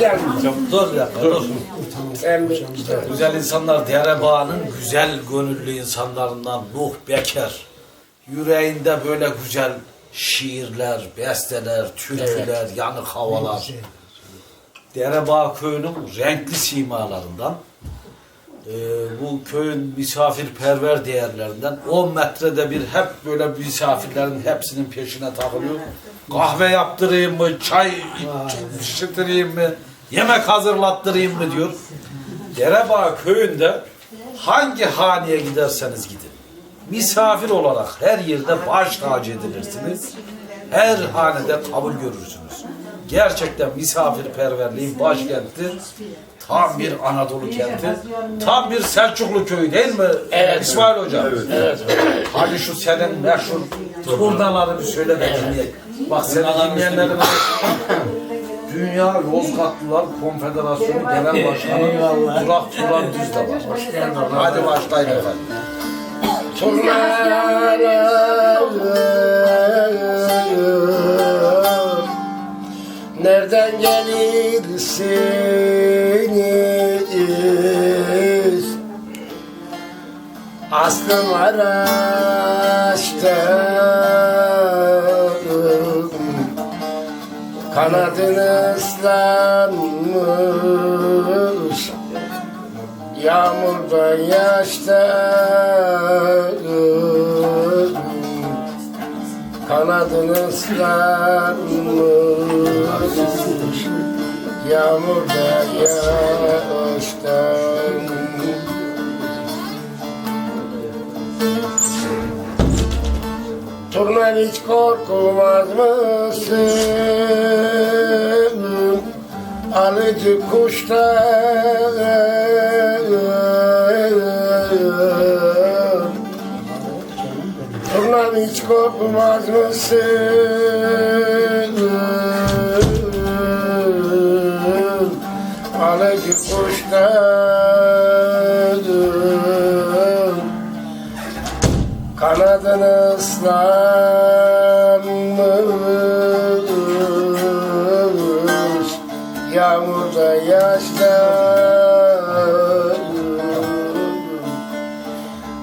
Yani Dur bir dakika dur. sen bir Güzel insanlar Derebağ'ın güzel gönüllü insanlarından Nuh Beker. Yüreğinde böyle güzel şiirler, besteler, türküler, yanık havalar. Derebağ köyünün renkli simalarından. Ee, bu köyün misafirperver değerlerinden 10 metrede bir hep böyle misafirlerin hepsinin peşine takılıyor. Kahve yaptırayım mı, çay iç- içirttireyim mi, yemek hazırlattırayım mı diyor. Derebağ köyünde hangi haneye giderseniz gidin. Misafir olarak her yerde baş tacı edilirsiniz. Her hanede kabul görürsünüz. Gerçekten misafirperverliğin başkenti tam bir Anadolu kenti. Tam bir Selçuklu köyü değil mi? Evet. İsmail Hocam. Evet. Hadi şu senin meşhur turnaları bir söyle de dinleyelim. Bak seni dinleyenlerin Dünya Yozgatlılar Konfederasyonu Genel Başkanı Burak Turan Düz de var. Hadi başlayın efendim. Nereden gelirsiniz Aslım araçta Kanadın ıslanmış Yağmurda yaşta Kanadın ıslanmış Yağmurda yaşta Turna hiç korkmaz mısın? Alıcı kuşlar Turnam hiç korkmaz mısın? Alıcı kuşlar Kanadın ıslanmış? Yağmurda yaşta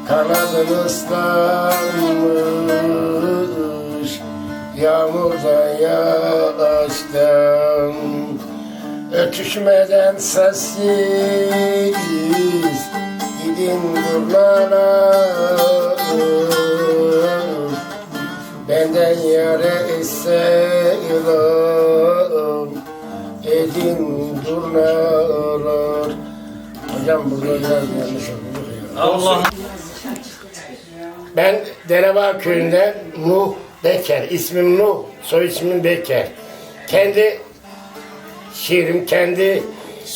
Kanadın ıslanmış. Yağmurda yaşta Ötüşmeden sessiz Gidin durmalar Benden yare selam Edin durnalar Hocam burada biraz yanlış oldu ya. Allah Ben Derebağ köyünden Nuh Beker. İsmim Nuh, soy ismim Beker. Kendi şiirim, kendi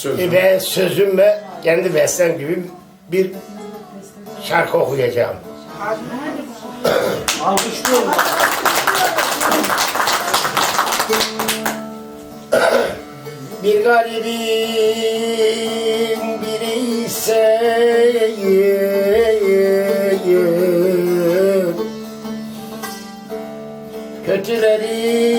ve sözüm ve kendi bestem gibi bir şarkı okuyacağım. Alkışlıyorum. Bir garibin biri ise Kötüleri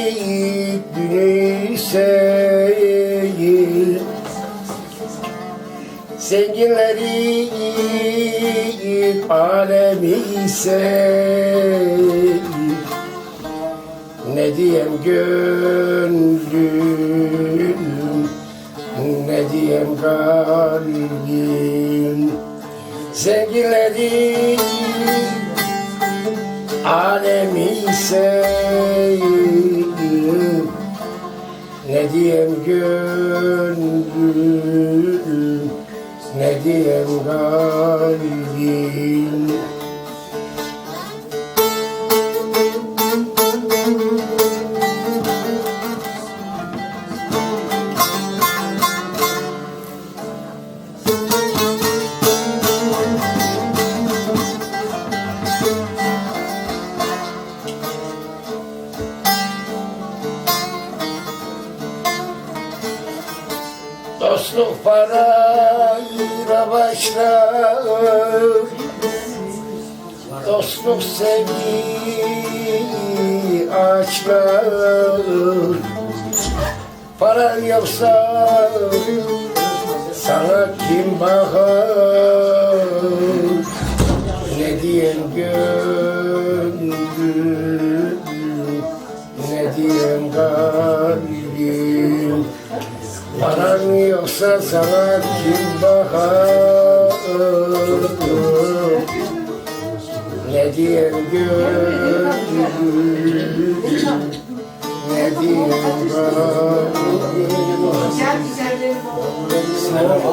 Zenginleri alemi ise ne diyem gönlüm Ne diyem kalbim? Zenginleri Alemi ise Ne diyem gönlüm Ne diyem kalbim Dostluk parayla başlar. Dostluk sevgi açlar. Paran yoksa sana kim bakar Ne diyeyim gönlüm Ne diyeyim kalbim Paran yoksa sana kim bakar? Ne diyen gönlüm, ne diyen bana?